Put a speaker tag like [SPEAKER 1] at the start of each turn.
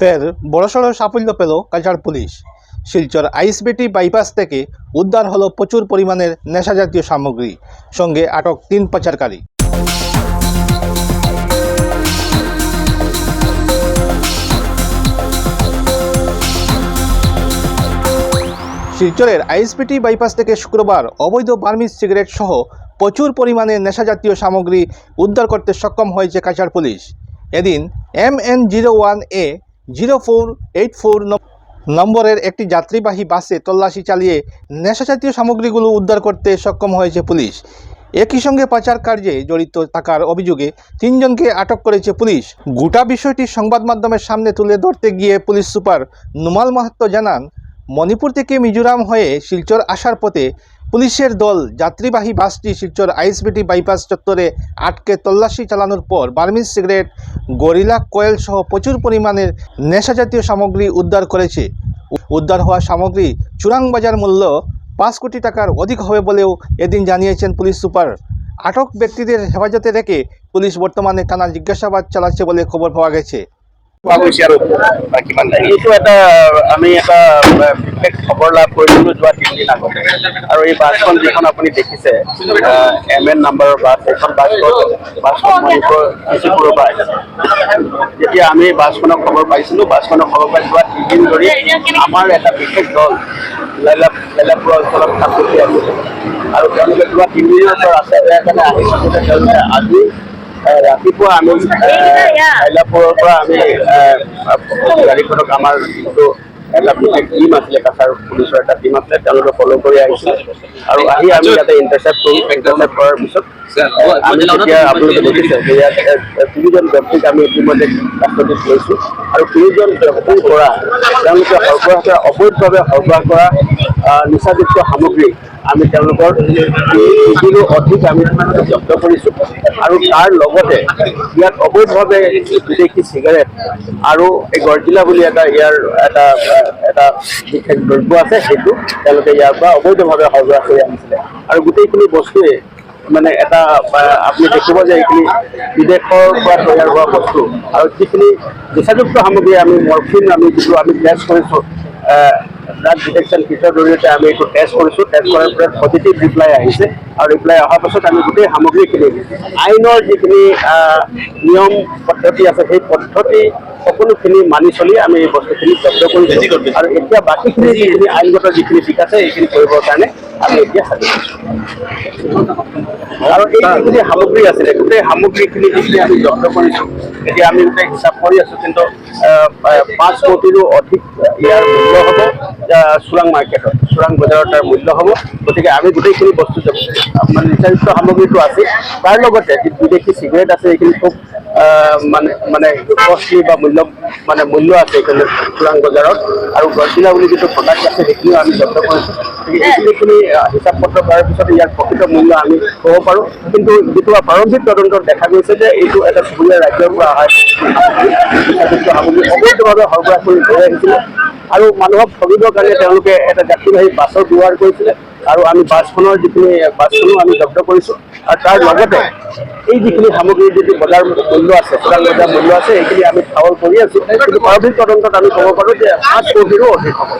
[SPEAKER 1] ফের বড়সড় সাফল্য পেল Cachar police. Silchar ISBT bypass থেকে উদ্ধার হলো প্রচুর পরিমাণের নেশাজাতীয় সামগ্রী, সঙ্গে আটক তিন পাচারকারী। শিলচরের আইএসপিটি বাইপাস থেকে শুক্রবার অবৈধ বার্মিজ সিগারেট সহ প্রচুর পরিমাণে নেশাজাতীয় সামগ্রী উদ্ধার করতে সক্ষম হয়েছে কাছাড় পুলিশ। এদিন M N zero one A zero four eight four নম্বরের একটি যাত্রীবাহী বাসে তল্লাশি চালিয়ে নেশাজাতীয় সামগ্রীগুলো উদ্ধার করতে সক্ষম হয়েছে পুলিশ। একই সঙ্গে পাচার কার্যে জড়িত থাকার অভিযোগে তিনজনকে আটক করেছে পুলিশ। গোটা বিষয়টি সংবাদ মাধ্যমের সামনে তুলে ধরতে গিয়ে পুলিশ সুপার নুমাল মাহাত্ম জানান, মণিপুর থেকে মিজোরাম হয়ে শিলচর আসার পথে পুলিশের দল যাত্রীবাহী বাসটি শিলচর আইএসবিটি বাইপাস চত্বরে আটকে তল্লাশি চালানোর পর বার্মিজ সিগারেট, গরিলা কয়েল সহ প্রচুর পরিমাণের নেশাজাতীয় সামগ্রী উদ্ধার করেছে। উদ্ধার হওয়া সামগ্রী চুরাং বাজার মূল্য পাঁচ কোটি টাকার অধিক হবে বলেও এদিন জানিয়েছেন পুলিশ সুপার। আটক ব্যক্তিদের হেফাজতে রেখে পুলিশ বর্তমানে টানা জিজ্ঞাসাবাদ চালাচ্ছে বলে খবর পাওয়া গেছে।
[SPEAKER 2] এইটো এটা, আমি এটা বিশেষ খবৰ লাভ কৰিছিলোঁ যোৱা তিনিদিন আগতে। আৰু এই বাছখন যিখন আপুনি দেখিছে এম এন নাম্বাৰৰ বাছ, এইখন বাছখন বাছখন মণিপুৰ পৰা যেতিয়া আমি বাছখনৰ খবৰ পাইছিলোঁ, বাছখনৰ খবৰ পাই যোৱা তিনিদিন ধৰি আমাৰ এটা বিশেষ দল লাইলা লাইলাপুৰ অঞ্চলত থাকোঁতে আছিলে আৰু তেওঁলোকে যোৱা তিনিদিনৰ পৰা ৰাস্তা বেয়া কাৰণে আহি থাকোঁতে তেওঁলোকে আজি ৰাতিপুৱা আমি হাইলাপুৰৰ পৰা আমি গাড়ীখনক আমাৰ যিটো এটা বিশেষ টিম আছিলে কাছাৰ পুলিচৰ এটা টিম আছিলে তেওঁলোকে ফ'ল' কৰি আহিছিলে আৰু আহি আমি ইয়াতে ইণ্টাৰচেপ্ট কৰোঁ ইণ্টাৰচেপ্ট কৰাৰ পিছত আমি তেতিয়া আপোনালোকে দেখিছে যে ইয়াত এ, এ, তিনিজন ব্যক্তিক আমি ইতিমধ্যে কাষ্টডিত লৈছোঁ আৰু তিনিজন ব্যক্তিৰ পৰা তেওঁলোকে সৰবৰাহ কৰা অবৈধভাৱে সৰবৰাহ কৰা নিচাযুক্ত সামগ্ৰী আমি তেওঁলোকৰ যিকোনো অধিক আমি জব্দ কৰিছোঁ। আৰু তাৰ লগতে ইয়াত অবৈধভাৱে বিদেশি চিগাৰেট আৰু এই গৰ্জিলা বুলি এটা ইয়াৰ এটা এটা বিশেষ দ্ৰব্য আছে সেইটো তেওঁলোকে ইয়াৰ পৰা অবৈধভাৱে সৰবৰাহ কৰি আনিছিলে। আৰু গোটেইখিনি বস্তুৱে মানে এটা আপুনি দেখিব যে এইখিনি বিদেশৰ পৰা তৈয়াৰ হোৱা বস্তু। আৰু যিখিনি নিচাযুক্ত সামগ্ৰী আমি মৰফিন আমি যিটো আমি টেষ্ট কৰিছোঁ ড্ৰাগ ডিটেকশ্যন কিটৰ জৰিয়তে আমি এইটো টেষ্ট কৰিছোঁ। টেষ্ট কৰাৰ পিছত পজিটিভ ৰিপ্লাই আহিছে। আৰু ৰিপ্লাই অহাৰ পাছত আমি গোটেই সামগ্ৰীখিনি আইনৰ যিখিনি নিয়ম পদ্ধতি আছে সেই পদ্ধতি সকলোখিনি মানি চলি আমি এই বস্তুখিনি জব্দ কৰিছোঁ। আৰু এতিয়া বাকীখিনি যিখিনি আইনগত যিখিনি দিশ আছে সেইখিনি কৰিবৰ কাৰণে আৰু এই যিখিনি সামগ্ৰী আছিলে গোটেই সামগ্ৰীখিনি যিখিনি আমি জব্দ কৰিছোঁ, এতিয়া আমি গোটেই হিচাপ কৰি আছোঁ, কিন্তু পাঁচ কোটিৰো অধিক ইয়াৰ মূল্য হ'ব চোৰাং মাৰ্কেটত। চোৰাং বজাৰত তাৰ মূল্য হ'ব। গতিকে আমি গোটেইখিনি বস্তু মানে নিচাযুক্ত সামগ্ৰীটো আছে, তাৰ লগতে যি বিদেশি চিগাৰেট আছে, এইখিনি খুব মানে মানে কষ্টলি বা মূল্য মানে মূল্য আছে এইখিনি চোৰাং বজাৰত। আৰু গছিলা বুলি যিটো প্ৰডাক্ট আছে সেইখিনিও আমি জব্দ কৰিছোঁ। গতিকে এইখিনিখিনি হিচাপ পত্ৰ কৰাৰ পিছত ইয়াৰ প্ৰকৃত মূল্য আমি ক'ব পাৰোঁ। কিন্তু যিটো প্ৰাৰম্ভিক তদন্তত দেখা গৈছে যে এইটো এটা চুবুৰীয়া ৰাজ্যৰ পৰা অহা নিচাযুক্ত সামগ্ৰী অবৈধভাৱে সৰবৰাহ কৰি লৈ আহিছিলে। আৰু মানুহক ঠগিবৰ কাৰণে তেওঁলোকে এটা যাত্ৰীবাহী বাছৰ ব্যৱহাৰ কৰিছিলে। আৰু আমি বাছখনৰ যিখিনি, বাছখনো আমি জব্দ কৰিছোঁ। আৰু তাৰ লগতে এই যিখিনি সামগ্ৰীৰ যিটো বজাৰ মূল্য আছে চোৰাং বজাৰ মূল্য আছে, সেইখিনি আমি ঠাৱল কৰি আছোঁ। কিন্তু প্ৰাৰম্ভিক তদন্তত আমি ক'ব পাৰোঁ যে পাঁচ কোটিৰো অধিক হ'ব।